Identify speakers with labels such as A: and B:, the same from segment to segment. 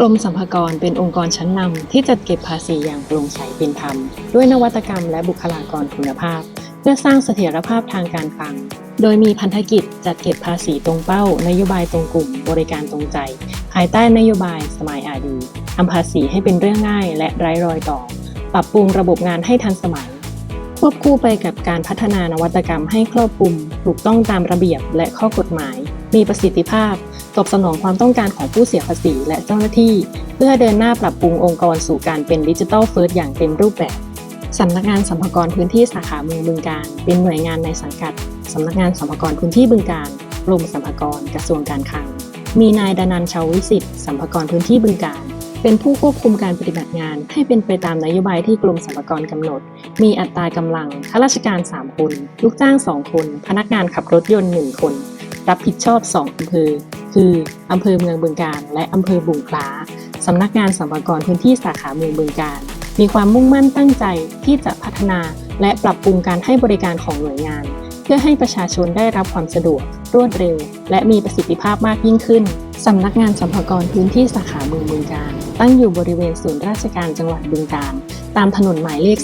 A: กรมสรรพากรเป็นองค์กรชั้นนำที่จัดเก็บภาษีอย่างโปร่งใสเป็นธรรม ด้วยนวัตกรรมและบุคลากรคุณภาพ เพื่อสร้างเสถียรภาพทางการคลัง โดยมีพันธกิจจัดเก็บภาษีตรงเป้า นโยบายตรงกลุ่ม บริการตรงใจ ภายใต้นโยบายสมายอาดีทำภาษีให้เป็นเรื่องง่ายและไร้รอยต่อ ปรับปรุงระบบงานให้ทันสมัย ควบคู่ไปกับการพัฒนานวัตกรรมให้ครอบคลุม ถูกต้องตามระเบียบและข้อกฎหมาย มีประสิทธิภาพ ตอบสนองความต้องการของผู้เสียภาษีและเจ้าหน้าที่ เพื่อเดินหน้าปรับปรุงองค์กรสู่การเป็นดิจิทัลเฟิร์สอย่างเต็มรูปแบบสำนักงานสัมภากระพื้นที่สาขาเมืองบึงการ เป็นหน่วยงานในสังกัดสำนักงานสัมภากระพื้นที่บึงการกรมสัมภากระกระทรวงการคลังมีนายดานันชาววิสิทธิ์สัมภากระพื้นที่บึงการ เป็นผู้ควบคุมการปฏิบัติงานให้เป็นไปตามนโยบายที่กรมสรรพากรกำหนด มีอัตรากำลัง ข้าราชการ 3 คน ลูกจ้าง 2 คน พนักงานขับรถยนต์ 1 คน รับผิดชอบ 2 อำเภอ คืออำเภอเมืองบึงการ และอำเภอบุงคล้าสำนักงานสัมภากรพื้นที่สาขาเมืองบึงการ มีความมุ่งมั่นตั้งใจที่จะพัฒนาและปรับปรุงการให้บริการของหน่วยงาน เพื่อให้ประชาชนได้รับความสะดวก รวดเร็ว และมีประสิทธิภาพมากยิ่งขึ้นสำนักงานสัมภากรพื้นที่สาขาเมืองบึงการ ตั้งอยู่บริเวณศูนย์ราชการจังหวัดบึงการ ตามถนนหมายเลข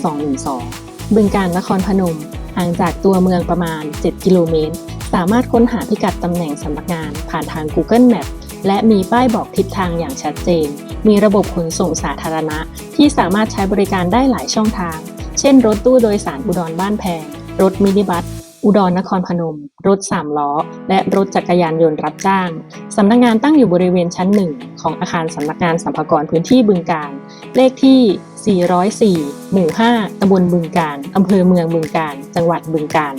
A: 212 บึงการนครพนม ห่างจากตัวเมืองประมาณ 7 กิโลเมตร สามารถค้นหาพิกัดตำแหน่งสำนักงานผ่านทาง Google Map และมีป้ายบอกทิศทางอย่างชัดเจน มีระบบขนส่งสาธารณะ ที่สามารถใช้บริการได้หลายช่องทาง เช่น รถตู้โดยสารอุดรบ้านแพง รถมินิบัส อุดรนครพนม รถ 3 ล้อ และรถจักรยานยนต์รับจ้าง สำนักงานตั้งอยู่บริเวณชั้นหนึ่งของอาคารสำนักงานสัมภากรพื้นที่บึงการ เลขที่ 404 หมู่ 5 ตำบลบึงการ อำเภอเมืองบึงการ จังหวัดบึงการ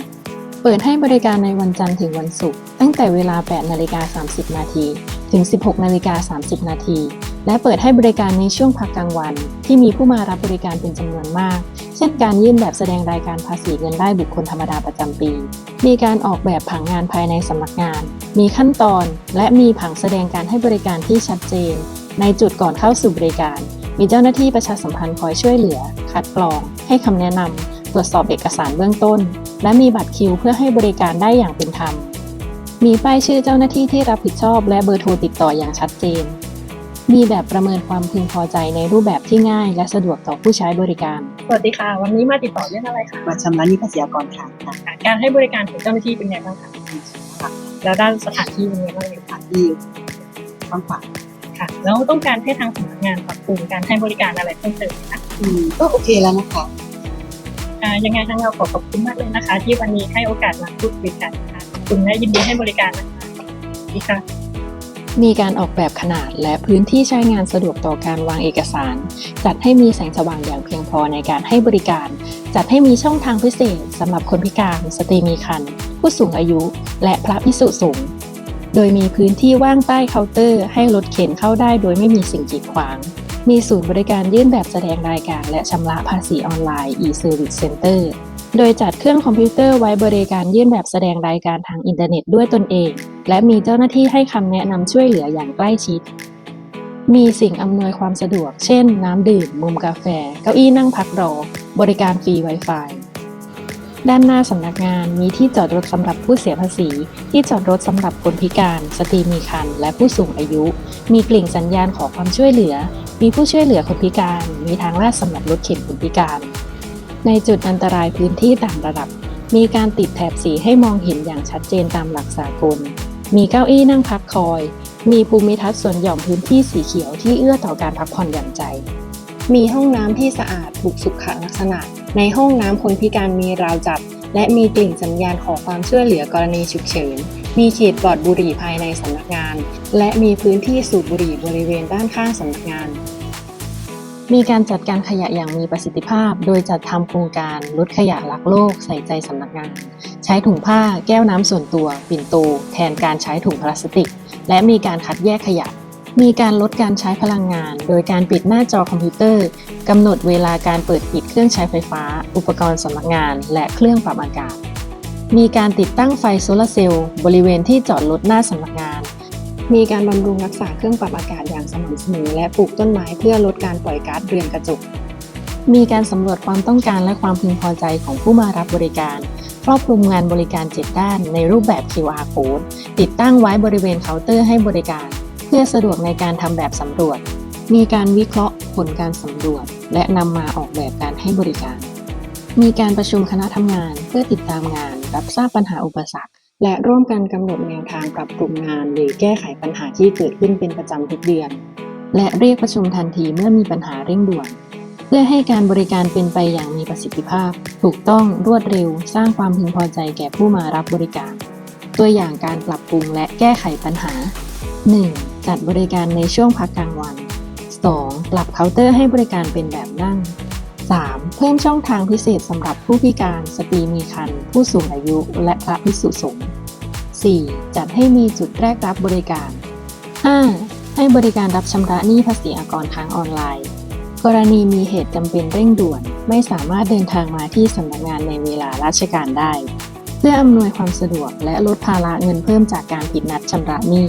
A: เปิดให้บริการในวันจันทร์ถึงวันศุกร์ ตั้งแต่เวลา 8 นาฬิกา 30 นาที ถึง 16 นาฬิกา 30 นาที และเปิดให้บริการในช่วงพักกลางวัน ที่มีผู้มารับบริการเป็นจำนวนมาก เช่นการยื่นแบบแสดงรายการภาษีเงินได้บุคคลธรรมดาประจำปี มีการออกแบบผังงานภายในสำนักงาน มีขั้นตอน และมีผังแสดงการให้บริการที่ชัดเจน ในจุดก่อนเข้าสู่บริการ มีเจ้าหน้าที่ประชาสัมพันธ์คอยช่วยเหลือ คัดกรอง ให้คำแนะนำตรวจสอบเอกสารเบื้องต้น และมีบัตรคิวเพื่อให้บริการได้อย่างเป็นธรรมมีป้ายชื่อเจ้าหน้าที่ที่รับผิดชอบและเบอร์โทรติดต่ออย่างชัดเจน มีแบบประเมินความพึงพอใจในรูปแบบที่ง่ายและสะดวกต่อผู้ใช้บริการ สวัสดีค่ะ วันนี้มาติดต่อเรื่องอะไรคะ
B: มาชำระหนี้ภาษีอากรค่ะค่ะ
A: การให้บริการของเจ้าหน้าที่เป็นไงบ้างคะแล้วด้านสถานที่เป็นไงบ้างเลย
B: ค่ะที่กว้างขวาง
A: ค่ะแล้วต้องการให้ทางสำนักงานปรับปรุงการให้บริการอะไรเพิ่มเติมไหมคะ
B: อืมก็โอเคแล้วนะคะ
A: อ่ายังไงทางเราขอขอบคุณมากเลยนะคะ ที่วันนี้ให้โอกาสมาพูดคุยกันนะคะขอบคุณและยินดีให้บริการนะคะสวัสดีค่ะ มีการออกแบบขนาดและพื้นที่ใช้งานสะดวกต่อการวางเอกสาร จัดให้มีแสงสว่างอย่างเพียงพอในการให้บริการ จัดให้มีช่องทางพิเศษสำหรับคนพิการ สตรีมีครรภ์ผู้สูงอายุ และพระพิสุสงฆ์โดยมีพื้นที่ว่างใต้เคาน์เตอร์ ให้รถเข็นเข้าได้โดยไม่มีสิ่งกีดขวาง มีศูนย์บริการยื่นแบบแสดงรายการ และชำระภาษีออนไลน์ e-service center โดยจัดเครื่องคอมพิวเตอร์ไว้บริการยื่นแบบแสดงรายการทางอินเทอร์เน็ตด้วยตนเอง และมีเจ้าหน้าที่ให้คำแนะนำช่วยเหลืออย่างใกล้ชิด มีสิ่งอำนวยความสะดวก เช่น น้ำดื่ม มุมกาแฟ เก้าอี้นั่งพักรอ บริการฟรี Wi-Fi ด้านหน้าสำนักงานมีที่จอดรถสำหรับผู้เสียภาษี ที่จอดรถสำหรับคนพิการ สตรีมีครรภ์และผู้สูงอายุ มีกลิ่งสัญญาณขอความช่วยเหลือ มีผู้ช่วยเหลือคนพิการ มีทางลาดสำหรับรถเข็นคนพิการ ในจุดอันตรายพื้นที่ต่างระดับ มีการติดแถบสีให้มองเห็นอย่างชัดเจนตามหลักสากล มีเก้าอี้นั่งพักคอย มีภูมิทัศน์ส่วนหย่อมพื้นที่สีเขียวที่เอื้อต่อการพักผ่อนหย่อนใจ มีห้องน้ำที่สะอาดถูกสุขลักษณะ ในห้องน้ำคนพิการมีราวจับ และมีกลิ่งสัญญาณขอความช่วยเหลือกรณีฉุกเฉิน มีเขตปลอดบุหรี่ภายในสำนักงาน และมีพื้นที่สูบบุหรี่บริเวณด้านข้างสำนักงาน มีการจัดการขยะอย่างมีประสิทธิภาพ โดยจัดทำโครงการลดขยะรักโลกใส่ใจสำนักงาน ใช้ถุงผ้าแก้วน้ำส่วนตัว ปิ่นโต แทนการใช้ถุงพลาสติก และมีการคัดแยกขยะ มีการลดการใช้พลังงาน โดยการปิดหน้าจอคอมพิวเตอร์กำหนดเวลาการเปิดปิดเครื่องใช้ไฟฟ้า อุปกรณ์สำนักงาน และเครื่องปรับอากาศ มีการติดตั้งไฟโซลาร์เซลล์บริเวณที่จอดรถหน้าสำนักงาน มีการบำรุงรักษาเครื่องปรับอากาศอย่างสม่ำเสมอ และปลูกต้นไม้เพื่อลดการปล่อยก๊าซเรือนกระจก มีการสำรวจความต้องการและความพึงพอใจของผู้มารับบริการ ครอบคลุมงานบริการ 7 ด้านในรูปแบบ QR code ติดตั้งไว้บริเวณเคาน์เตอร์ให้บริการ เพื่อสะดวกในการทำแบบสำรวจ มีการวิเคราะห์ผลการสำรวจ และนำมาออกแบบการให้บริการ มีการประชุมคณะทำงานเพื่อติดตามงาน รับทราบปัญหาอุปสรรค และร่วมกันกำหนดแนวทางปรับปรุงงาน หรือแก้ไขปัญหาที่เกิดขึ้นเป็นประจำทุกเดือน และเรียกประชุมทันทีเมื่อมีปัญหาเร่งด่วน เพื่อให้การบริการเป็นไปอย่างมีประสิทธิภาพ ถูกต้องรวดเร็ว สร้างความพึงพอใจแก่ผู้มารับบริการ ตัวอย่างการปรับปรุงและแก้ไขปัญหา 1. จัดบริการในช่วงพักกลางวัน 2. ปรับเคาน์เตอร์ให้บริการเป็นแบบนั่ง 3. เพิ่มช่องทางพิเศษสำหรับผู้พิการ สตรีมีครรภ์ผู้สูงอายุ และพระภิกษุสงฆ์ 4. จัดให้มีจุดแรกรับบริการ 5. ให้บริการรับชำระหนี้ภาษีอากรทางออนไลน์ กรณีมีเหตุจำเป็นเร่งด่วน ไม่สามารถเดินทางมาที่สำนักงานในเวลาราชการได้ เพื่ออำนวยความสะดวกและลดภาระเงินเพิ่มจากการผิดนัดชำระหนี้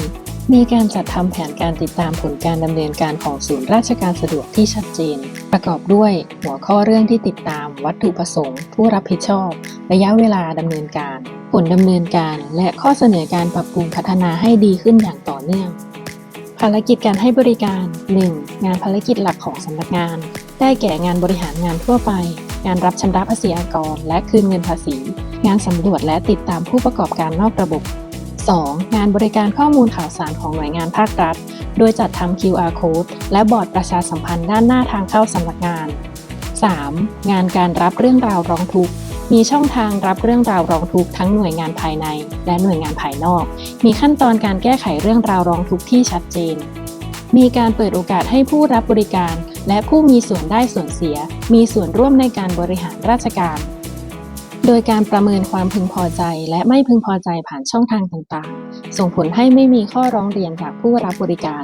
A: มีการจัดทำแผนการติดตามผลการดำเนินการของศูนย์ราชการสะดวกที่ชัดเจน ประกอบด้วยหัวข้อเรื่องที่ติดตามวัตถุประสงค์ ผู้รับผิดชอบ ระยะเวลาดำเนินการ ผลดำเนินการ และข้อเสนอการปรับปรุงพัฒนาให้ดีขึ้นอย่างต่อเนื่อง ภารกิจการให้บริการ 1. งานภารกิจหลักของสำนักงาน ได้แก่งานบริหารงานทั่วไป งานรับชำระภาษีอากร และคืนเงินภาษี งานสำรวจและติดตามผู้ประกอบการนอกระบบ 2. งานบริการข้อมูลข่าวสารของหน่วยงานภาครัฐ โดยจัดทำ QR code และบอร์ดประชาสัมพันธ์ด้านหน้าทางเข้าสำนักงาน 3. งานการรับเรื่องราวร้องทุกข์ มีช่องทางรับเรื่องราวร้องทุกข์ทั้งหน่วยงานภายใน และหน่วยงานภายนอก มีขั้นตอนการแก้ไขเรื่องราวร้องทุกข์ที่ชัดเจน มีการเปิดโอกาสให้ผู้รับบริการ และผู้มีส่วนได้ส่วนเสีย มีส่วนร่วมในการบริหารราชการ โดยการประเมินความพึงพอใจและไม่พึงพอใจผ่านช่องทางต่างๆ ส่งผลให้ไม่มีข้อร้องเรียนจากผู้รับบริการ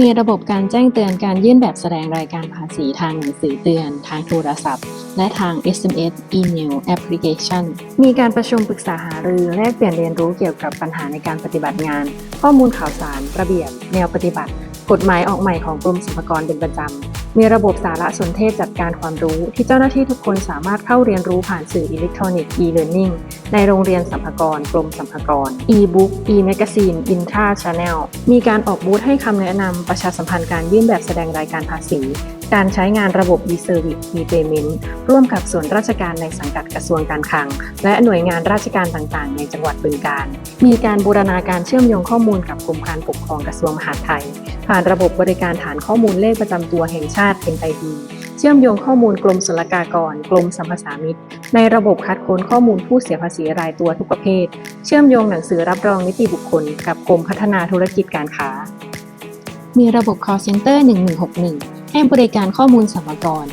A: มีระบบการแจ้งเตือนการยื่นแบบแสดงรายการภาษีทางหนังสือเตือน ทางโทรศัพท์ และทาง SMS อีเมลแอปพลิเคชันมีการประชุมปรึกษาหารือแลกเปลี่ยนเรียนรู้เกี่ยวกับปัญหาในการปฏิบัติงาน ข้อมูลข่าวสาร ระเบียบ แนวปฏิบัติ กฎหมายออกใหม่ของกรมสรรพากรเป็นประจำ มีระบบสารสนเทศจัดการความรู้ที่เจ้าหน้าที่ทุกคนสามารถเข้าเรียนรู้ผ่านสื่ออิเล็กทรอนิกส์ e-learning ในโรงเรียนสรรพากรกรมสรรพากร e-book e-magazine intra channel มีการออกบูธให้คำแนะนำประชาสัมพันธ์การยื่นแบบแสดงรายการภาษี การใช้งานระบบ e-service e-payment ร่วมกับส่วนราชการในสังกัดกระทรวงการคลัง และหน่วยงานราชการต่างๆ ในจังหวัดบึงกาฬมีการบูรณาการเชื่อมโยงข้อมูลกับกรมการปกครองกระทรวงมหาดไทย ผ่านระบบบริการฐานข้อมูลเลขประจำตัวแห่งชาติ NID เชื่อมโยงข้อมูลกรมศุลกากร กรมสรรพสามิตในระบบคัดค้นข้อมูลผู้เสียภาษีรายตัวทุกประเภท เชื่อมโยงหนังสือรับรองนิติบุคคล กับกรมพัฒนาธุรกิจการค้า มีระบบ call center 1161 ให้บริการข้อมูลสรรพากร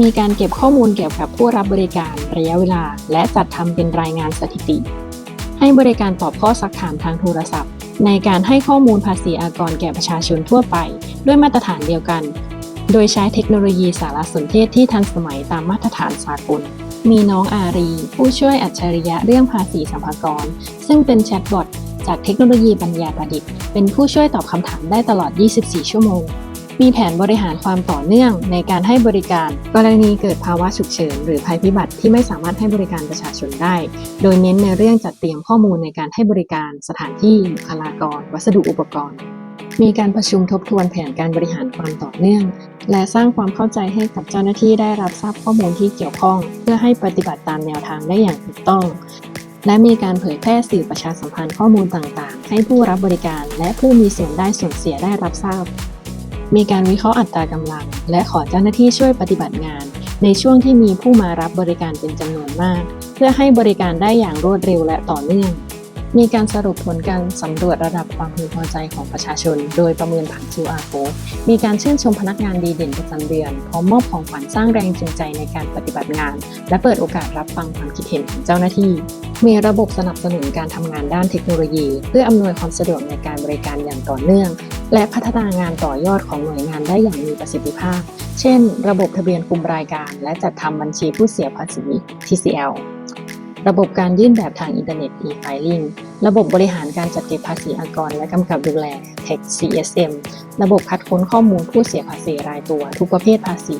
A: มีการเก็บข้อมูลเกี่ยวกับผู้รับบริการระยะเวลา และจัดทำเป็นรายงานสถิติ ให้บริการตอบข้อสักถามทางโทรศัพท์ ในการให้ข้อมูลภาษีอากรแก่ประชาชนทั่วไป ด้วยมาตรฐานเดียวกัน โดยใช้เทคโนโลยีสารสนเทศที่ทันสมัยตามมาตรฐานสากล มีน้องอารี ผู้ช่วยอัจฉริยะเรื่องภาษีสัมภากรซึ่งเป็นแชทบอทจากเทคโนโลยีปัญญาประดิษฐ์ เป็นผู้ช่วยตอบคำถามได้ตลอด 24 ชั่วโมง มีแผนบริหารความต่อเนื่องในการให้บริการ กรณีเกิดภาวะฉุกเฉิน หรือภัยพิบัติที่ไม่สามารถให้บริการประชาชนได้ โดยเน้นในเรื่องจัดเตรียมข้อมูลในการให้บริการสถานที่บุคลากร วัสดุอุปกรณ์ มีการประชุมทบทวนแผนการบริหารความต่อเนื่อง และสร้างความเข้าใจให้กับเจ้าหน้าที่ได้รับทราบข้อมูลที่เกี่ยวข้อง เพื่อให้ปฏิบัติตามแนวทางได้อย่างถูกต้องและมีการเผยแพร่สื่อประชาสัมพันธ์ข้อมูลต่างๆ ให้ผู้รับบริการ และผู้มีส่วนได้ส่วนเสียได้รับทราบ มีการวิเคราะห์อัตรากำลัง และขอเจ้าหน้าที่ช่วยปฏิบัติงาน ในช่วงที่มีผู้มารับบริการเป็นจำนวนมาก เพื่อให้บริการได้อย่างรวดเร็วและต่อเนื่อง มีการสรุปผลการสำรวจระดับความพึงพอใจของประชาชน โดยประเมินผ่าน QR code มีการชื่นชมพนักงานดีเด่นประจำเดือนพร้อมมอบของขวัญสร้างแรงจูงใจในการปฏิบัติงาน และเปิดโอกาสรับฟังความคิดเห็นของเจ้าหน้าที่มีระบบสนับสนุนการทำงานด้านเทคโนโลยี เพื่ออำนวยความสะดวกในการบริการอย่างต่อเนื่อง และพัฒนางานต่อยอดของหน่วยงานได้อย่างมีประสิทธิภาพ เช่น ระบบทะเบียนคุมรายการ และจัดทำบัญชีผู้เสียภาษี TCL ระบบการยื่นแบบทางอินเทอร์เน็ต e-filing ระบบบริหารการจัดเก็บภาษีอากร และกำกับดูแล Tech CSM ระบบคัดค้นข้อมูลผู้เสียภาษีรายตัว ทุกประเภทภาษี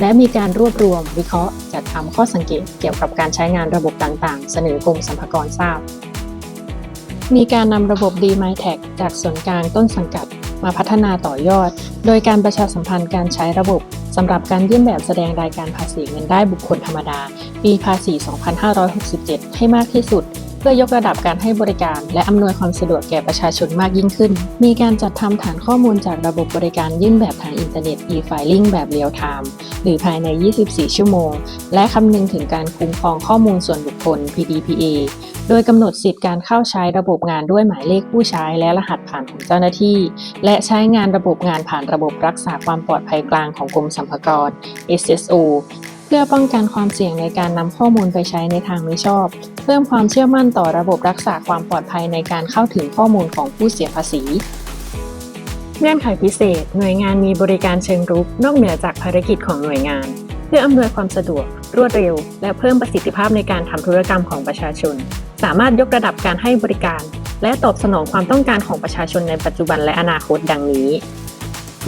A: และมีการรวบรวม วิเคราะห์ จัดทำข้อสังเกต เกี่ยวกับการใช้งานระบบต่างๆ เสนอกรมสรรพากรทราบ มีการนำระบบ d m y t a g จากส่วนกลางต้นสังกัด มาพัฒนาต่อยอด โดยการประชาสัมพันธ์การใช้ระบบสำหรับการยื่นแบบแสดงรายการภาษีเงินได้บุคคลธรรมดา ปีภาษี 2567 ให้มากที่สุด พื่อยกระดับการให้บริการ และอำนวยความสะดวกแก่ประชาชนมากยิ่งขึ้น มีการจัดทำฐานข้อมูลจากระบบบริการยื่นแบบทางอินเทอร์เน็ต e-filing แบบเรียลไทม์หรือภายใน 24 ชั่วโมง และคำนึงถึงการคุ้มครองข้อมูลส่วนบุคคล PDPA โดยกำหนดสิทธิการเข้าใช้ระบบงานด้วยหมายเลขผู้ใช้และรหัสผ่านของเจ้าหน้าที่ และใช้งานระบบงานผ่านระบบรักษาความปลอดภัยกลางของกรมสรรพากร SSO เพื่อป้องกันความเสี่ยงในการนำข้อมูลไปใช้ในทางมิชอบ เพิ่มความเชื่อมั่นต่อระบบรักษาความปลอดภัยในการเข้าถึงข้อมูลของผู้เสียภาษี เงื่อนไขพิเศษ หน่วยงานมีบริการเชิงรุก นอกเหนือจากภารกิจของหน่วยงาน เพื่ออำนวยความสะดวก รวดเร็ว และเพิ่มประสิทธิภาพในการทำธุรกรรมของประชาชน สามารถยกระดับการให้บริการ และตอบสนองความต้องการของประชาชนในปัจจุบันและอนาคตดังนี้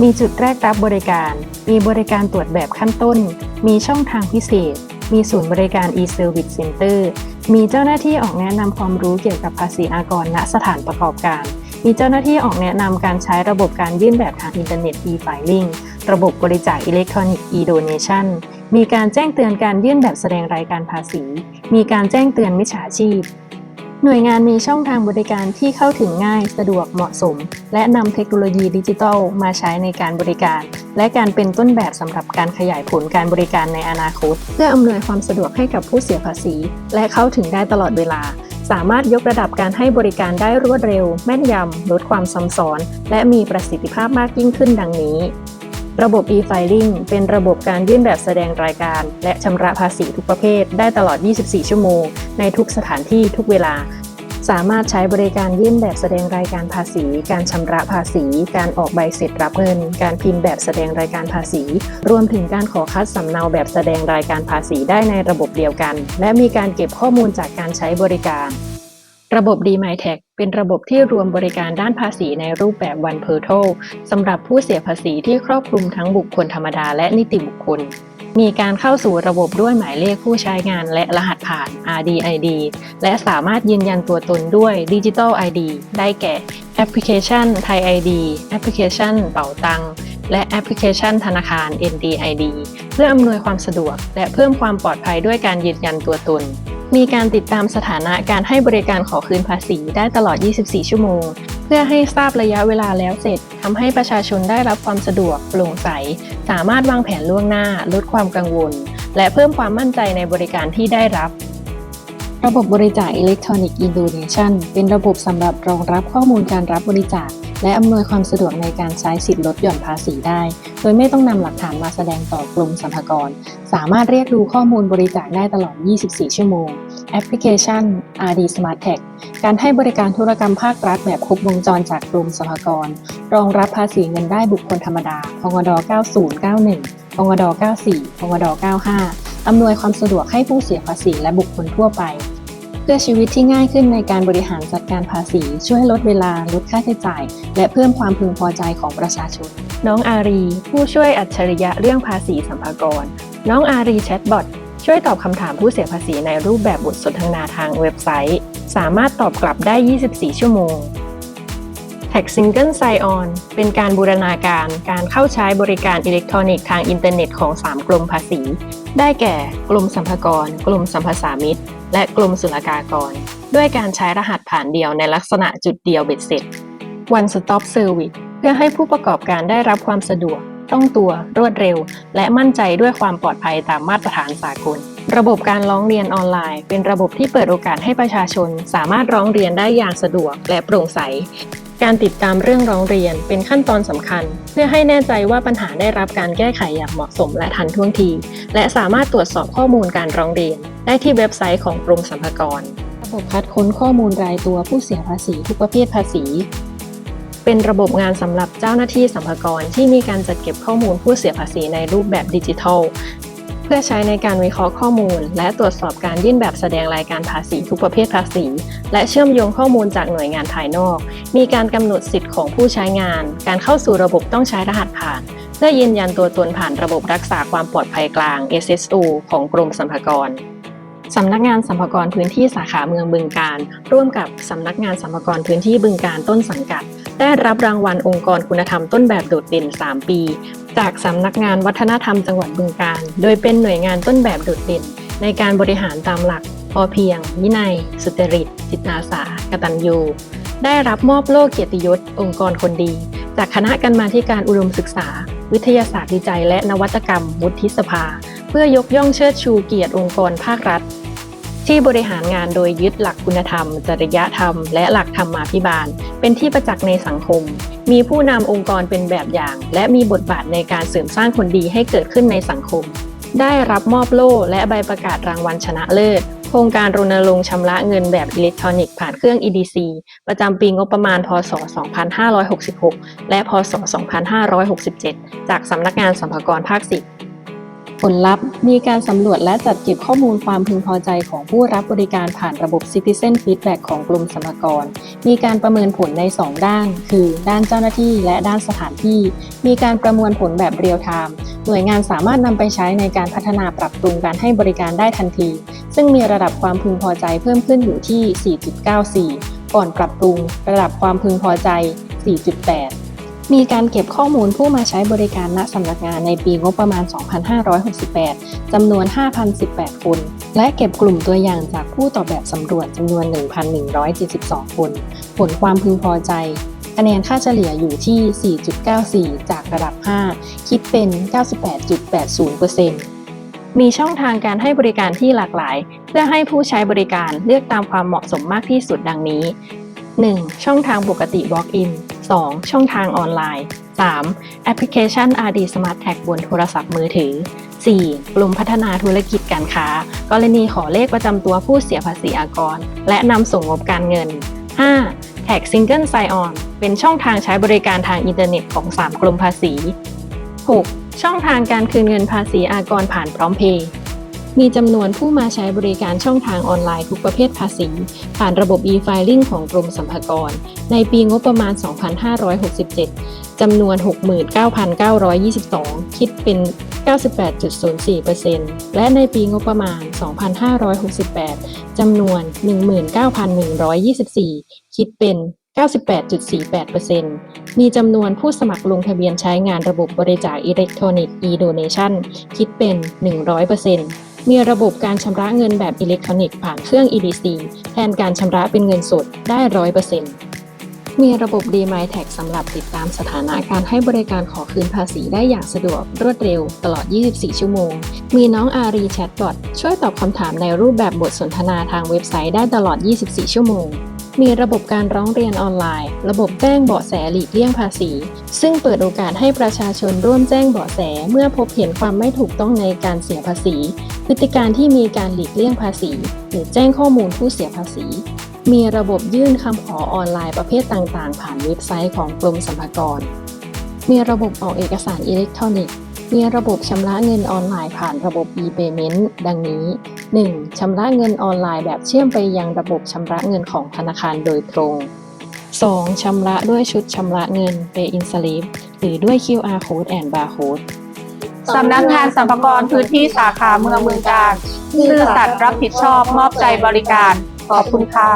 A: มีจุดแรกรับบริการ มีบริการตรวจแบบขั้นต้น มีช่องทางพิเศษ มีศูนย์บริการ e-service center มีเจ้าหน้าที่ออกแนะนำความรู้เกี่ยวกับภาษีอากรณสถานประกอบการ มีเจ้าหน้าที่ออกแนะนำการใช้ระบบการยื่นแบบทางอินเทอร์เน็ต e-filing ระบบบริจาคอิเล็กทรอนิกส์ e-donation มีการแจ้งเตือนการยื่นแบบแสดงรายการภาษี มีการแจ้งเตือนมิจฉาชีพ หน่วยงานมีช่องทางบริการที่เข้าถึงง่ายสะดวกเหมาะสม และนำเทคโนโลยีดิจิทัลมาใช้ในการบริการ และการเป็นต้นแบบสำหรับการขยายผลการบริการในอนาคต เพื่ออำนวยความสะดวกให้กับผู้เสียภาษี และเข้าถึงได้ตลอดเวลา สามารถยกระดับการให้บริการได้รวดเร็ว แม่นยำลดความซ้ำซ้อน และมีประสิทธิภาพมากยิ่งขึ้นดังนี้ ระบบ e-filing เป็นระบบการยื่นแบบแสดงรายการ และชำระภาษีทุกประเภท ได้ตลอด 24 ชั่วโมง ในทุกสถานที่ทุกเวลา สามารถใช้บริการยื่นแบบแสดงรายการภาษี การชำระภาษี การออกใบเสร็จรับเงิน การพิมพ์แบบแสดงรายการภาษี รวมถึงการขอคัดสำเนาแบบแสดงรายการภาษีได้ในระบบเดียวกัน และมีการเก็บข้อมูลจากการใช้บริการ ระบบ d m y t a x เป็นระบบที่รวมบริการด้านภาษีในรูปแบบ One Portal สำหรับผู้เสียภาษีที่ครอบคลุมทั้งบุคคลธรรมดาและนิติบุคคล มีการเข้าสู่ระบบด้วยหมายเลขผู้ใช้งานและรหัสผ่าน RDID และสามารถยืนยันตัวตนด้วย Digital ID ได้แก่แอปพลิเคชัน Thai ID แอปพลิเคชันเป๋าตังและแอปพลิเคชันธนาคาร NDID เพื่ออำนวยความสะดวก และเพิ่มความปลอดภัยด้วยการยืนยันตัวตน มีการติดตามสถานะการให้บริการขอคืนภาษีได้ตลอด 24 ชั่วโมง เพื่อให้ทราบระยะเวลาแล้วเสร็จทำให้ประชาชนได้รับความสะดวก โปร่งใส สามารถวางแผนล่วงหน้า ลดความกังวล และเพิ่มความมั่นใจในบริการที่ได้รับระบบบริจาคอิเล็กทรอนิกส์อินโดเนชันเป็นระบบสำหรับรองรับข้อมูลการรับบริจาค และอำนวยความสะดวกในการใช้สิทธิลดหย่อนภาษีได้ โดยไม่ต้องนำหลักฐานมาแสดงต่อกรมสรรพากร สามารถเรียกดูข้อมูลบริจาคได้ตลอด 24 ชั่วโมง แอปพลิเคชัน RD Smart Tag การให้บริการธุรกรรมภาครัฐแบบครบวงจรจากกรมสรรพากร รองรับภาษีเงินได้บุคคลธรรมดา พงด 9091 พงด 94 พงด 95 อำนวยความสะดวกให้ผู้เสียภาษีและบุคคลทั่วไป พื่อชีวิตที่ง่ายขึ้นในการบริหารจัดการภาษี ช่วยลดเวลาลดค่าใช้จ่าย และเพิ่มความพึงพอใจของประชาชน น้องอารี ผู้ช่วยอัจฉริยะเรื่องภาษีสัมภากร น้องอารีแชทบอทช่วยตอบคำถามผู้เสียภาษีในรูปแบบบทสนทนาทางเว็บไซต์ สามารถตอบกลับได้ 24 ชั่วโมง Tax Single Sign On เป็นการบูรณาการการเข้าใช้บริการอิเล็กทรอนิกส์ทางอินเทอร์เน็ตของ 3 กรมภาษี ได้แก่ กรมสรรพากร กรมสัมภาษามิตร และกรมศุลกากร ด้วยการใช้รหัสผ่านเดียวในลักษณะจุดเดียวเบ็ดเสร็จ One Stop Service เพื่อให้ผู้ประกอบการได้รับความสะดวกต้องตัวรวดเร็ว และมั่นใจด้วยความปลอดภัยตามมาตรฐานสากล ระบบการร้องเรียนออนไลน์ เป็นระบบที่เปิดโอกาสให้ประชาชน สามารถร้องเรียนได้อย่างสะดวกและโปร่งใส การติดตามเรื่องร้องเรียนเป็นขั้นตอนสำคัญ เพื่อให้แน่ใจว่าปัญหาได้รับการแก้ไขอย่างเหมาะสมและทันท่วงที และสามารถตรวจสอบข้อมูลการร้องเรียน ได้ที่เว็บไซต์ของกรมสรรพากร ระบบคัดค้นข้อมูลรายตัวผู้เสียภาษีทุกประเภทภาษี เป็นระบบงานสำหรับเจ้าหน้าที่สัมภากรที่มีการจัดเก็บข้อมูลผู้เสียภาษีในรูปแบบดิจิทัล พื่อใช้ในการวิเคราะห์ข้อมูล และตรวจสอบการยื่นแบบแสดงรายการภาษีทุกประเภทภาษี และเชื่อมโยงข้อมูลจากหน่วยงานภายนอก มีการกำหนดสิทธิ์ของผู้ใช้งาน การเข้าสู่ระบบต้องใช้รหัสผ่าน เพื่อยืนยันตัวตนผ่านระบบรักษาความปลอดภัยกลาง SSO ของกรมสรรพากรสำนักงานสัมภากรพื้นที่สาขาเมืองบึงการ ร่วมกับสำนักงานสัมภากรพื้นที่บึงการต้นสังกัด ได้รับรางวัลองค์กรคุณธรรมต้นแบบโดดเด่น 3 ปี จากสำนักงานวัฒนธรรมจังหวัดบึงการ โดยเป็นหน่วยงานต้นแบบโดดเด่น ในการบริหารตามหลัก พอเพียง วินัย สุจริต จิตอาสา กตัญญู ได้รับมอบโล่เกียรติยศ องค์กรคนดี จากคณะกรรมาธิการอุดมศึกษา วิทยาศาสตร์วิจัยและนวัตกรรม วุฒิสภา เพื่อยกย่องเชิดชูเกียรติองค์กรภาครัฐ ที่บริหารงานโดยยึดหลักคุณธรรม จริยธรรม และหลักธรรมาภิบาล เป็นที่ประจักษ์ในสังคม มีผู้นำองค์กรเป็นแบบอย่าง และมีบทบาทในการเสริมสร้างคนดีให้เกิดขึ้นในสังคม ได้รับมอบโล่และใบประกาศรางวัลชนะเลิศ โครงการรณรงค์ชำระเงินแบบอิเล็กทรอนิกส์ผ่านเครื่อง EDC ประจำปีงบประมาณ พศ 2566 และ พศ 2567 จากสำนักงานสัมภากรภาค 10 ผลลัพธ์มีการสำรวจและจัดเก็บข้อมูลความพึงพอใจของผู้รับบริการผ่านระบบ Citizen Feedback ของกรมสรรพากร มีการประเมินผลใน 2 ด้าน คือ ด้านเจ้าหน้าที่และด้านสถานที่ มีการประมวลผลแบบเรียลไทม์ หน่วยงานสามารถนำไปใช้ในการพัฒนาปรับปรุงการให้บริการได้ทันที ซึ่งมีระดับความพึงพอใจเพิ่มขึ้นอยู่ที่ 4.94 ก่อนปรับปรุง ระดับความพึงพอใจ 4.8 มีการเก็บข้อมูลผู้มาใช้บริการณสำนักงานในปีงบประมาณ 2568 จำนวน 5,018 คน และเก็บกลุ่มตัวอย่างจากผู้ตอบแบบสำรวจจำนวน 1,172 คน ผลความพึงพอใจ คะแนนค่าเฉลี่ยอยู่ที่ 4.94 จากระดับ 5 คิดเป็น 98.80%มีช่องทางการให้บริการที่หลากหลาย เพื่อให้ผู้ใช้บริการเลือกตามความเหมาะสมมากที่สุดดังนี้ 1. ช่องทางปกติ Walk-in 2. ช่องทางออนไลน์ 3. แอปพลิเคชัน RD Smart Tag บนโทรศัพท์มือถือ 4. กลุ่มพัฒนาธุรกิจการค้า กรณีขอเลขประจำตัวผู้เสียภาษีอากร และนำส่งงบการเงิน 5. แท็ก Single Sign On เป็นช่องทางใช้บริการทางอินเทอร์เน็ตของ 3กรมภาษี 6. ช่องทางการคืนเงินภาษีอากรผ่านพร้อมเพย์ มีจำนวนผู้มาใช้บริการช่องทางออนไลน์ทุกประเภทภาษี ผ่านระบบ e-filing ของกรมสรรพากร ในปีงบประมาณ 2567 จำนวน 69,922 คิดเป็น 98.04%และในปีงบประมาณ 2568 จำนวน 19,124 คิดเป็น98.48%มีจำนวนผู้สมัครลงทะเบียนใช้งานระบบบริจาคอิเล็กทรอนิกส์ e-donation คิดเป็น 100% มีระบบการชำระเงินแบบอิเล็กทรอนิกส์ผ่านเครื่อง EDC แทนการชำระเป็นเงินสดได้ร้อยเปอร์เซ็นต์มีระบบ d m y t a g สำหรับติดตามสถานะการให้บริการขอคืนภาษีได้อย่างสะดวกรวดเร็วตลอด 24 ชั่วโมง มีน้องอารีแชทบอทช่วยตอบคำถามในรูปแบบบทสนทนาทางเว็บไซต์ได้ตลอด 24 ชั่วโมง มีระบบการร้องเรียนออนไลน์ ระบบแจ้งเบาะแสหลีกเลี่ยงภาษี ซึ่งเปิดโอกาสให้ประชาชนร่วมแจ้งเบาะแสเมื่อพบเห็นความไม่ถูกต้องในการเสียภาษี พฤติการที่มีการหลีกเลี่ยงภาษี หรือแจ้งข้อมูลผู้เสียภาษี มีระบบยื่นคำขอออนไลน์ประเภทต่างๆ ผ่านเว็บไซต์ของกรมสรรพากร มีระบบออกเอกสารอิเล็กทรอนิกส์ มีระบบชำระเงินออนไลน์ผ่านระบบ e-payment ดังนี้ 1. ชำระเงินออนไลน์แบบเชื่อมไปยังระบบชำระเงินของธนาคารโดยตรง 2. ชำระด้วยชุดชำระเงิน Pay in Slip หรือด้วย QR Code and Barcode
C: สำนักงานสัมภากรพื้นที่สาขาเมืองเมืองการซื่อสัตย์รับผิดชอบมอบใจบริการ ขอบคุณค่ะ